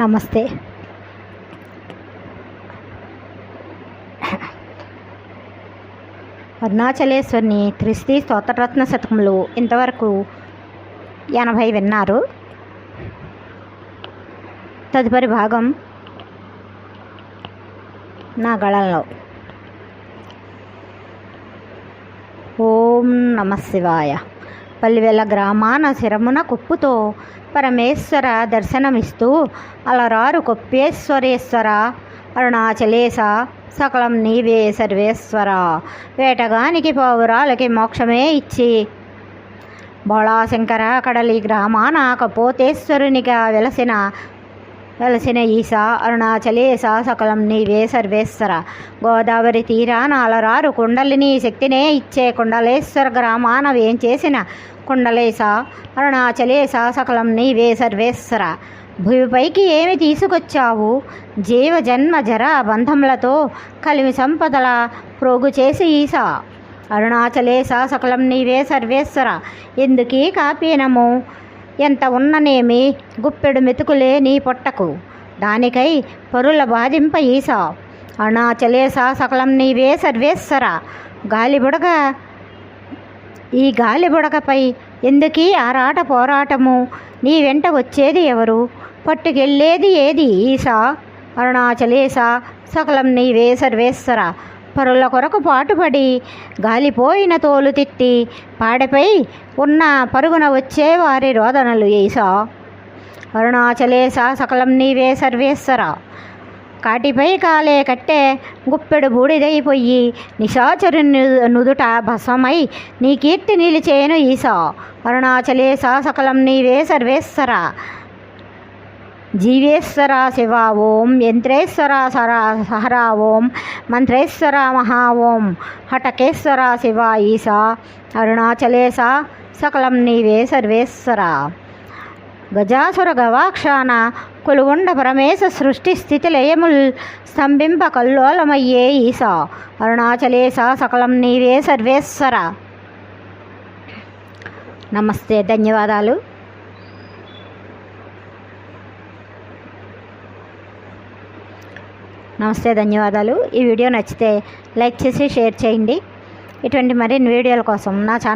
నమస్తే. అరుణాచలేశ్వరిని త్రిస్తి స్తోత్రరత్న శతకములు ఇంతవరకు ఎనభై విన్నారు. తదుపరి భాగం నా గళంలో. ఓం నమ శివాయ. పల్లివేల గ్రామాన శిరమున కుప్పుతో పరమేశ్వర దర్శనమిస్తూ అలరారు కొప్పేశ్వరేశ్వర అరుణాచలేశ సకలం నీవే సర్వేశ్వర వేటగానికి పావురాలకి మోక్షమే ఇచ్చి. బోళాశంకర కడలి గ్రామాన కపోతేశ్వరునిగా వెలసిన వెలసిన ఈశ అరుణాచలేశ సకలం నీవే సర్వేశ్వర. గోదావరి తీరా నాలరారు కుండలిని శక్తినే ఇచ్చే కుండలేశ్వర గ్రామాన చేసిన కుండలేశ అరుణాచలేశ సకలం నీవే సర్వేశ్వర. భూమిపైకి ఏమి తీసుకొచ్చావు? జీవ జన్మ జర బంధములతో కలిమి సంపదల ప్రోగు చేసి ఈశ అరుణాచలేశ సకలం నీవే సర్వేశ్వర. ఎందుకీ కాపీనము? ఎంత ఉన్ననేమి గుప్పెడు మెతుకులే నీ పొట్టకు. దానికై పరుల బాధింప ఈస. చలేసా సకలం నీవే సర్వేశ్వర. గాలిబుడగ ఈ గాలిబుడగపై ఎందుకీ ఆరాట పోరాటము? నీ వెంట వచ్చేది ఎవరు? పట్టుకెళ్ళేది ఏది ఈసా? అరుణాచలేసా సకలం నీవే సర్వేశ్వర. పరుల కొరకు పాటుపడి గాలిపోయిన తోలు తిట్టి పాడెపై ఉన్న పరుగున వచ్చే వారి రోదనలు ఏసా? అరుణాచలేశ సకలం నీవే సర్వేశ్వర. కాటిపై కాలే కట్టే గుప్పెడు బూడిదైపోయి నిశాచరు నుదుట భసమై నీ కీర్తి నిలిచేను ఈసా. అరుణాచలేశ సకలం నీవే సర్వేశ్వర. జీవేశ్వర శివ ఓం యంత్రేశ్వర సర సహరా ఓం మంత్రేశ్వర మహా ఓం హటకేశ్వర శివ ఈశా అరుణాచలేశ సకలం నీవే సర్వేశ్వర. గజాసుర గవాక్షాన కొలువుండ పరమేశ సృష్టి స్థితి లయముల్ స్తంభింప కల్లోలమయ్యే ఈశా అరుణాచలేశ సకలం నీవే సర్వేశ్వర. నమస్తే ధన్యవాదాలు. నమస్తే ధన్యవాదాలు. ఈ వీడియో నచ్చితే లైక్ చేసి షేర్ చేయండి. ఇటువంటి మరిన్ని వీడియోల కోసం నా ఛానల్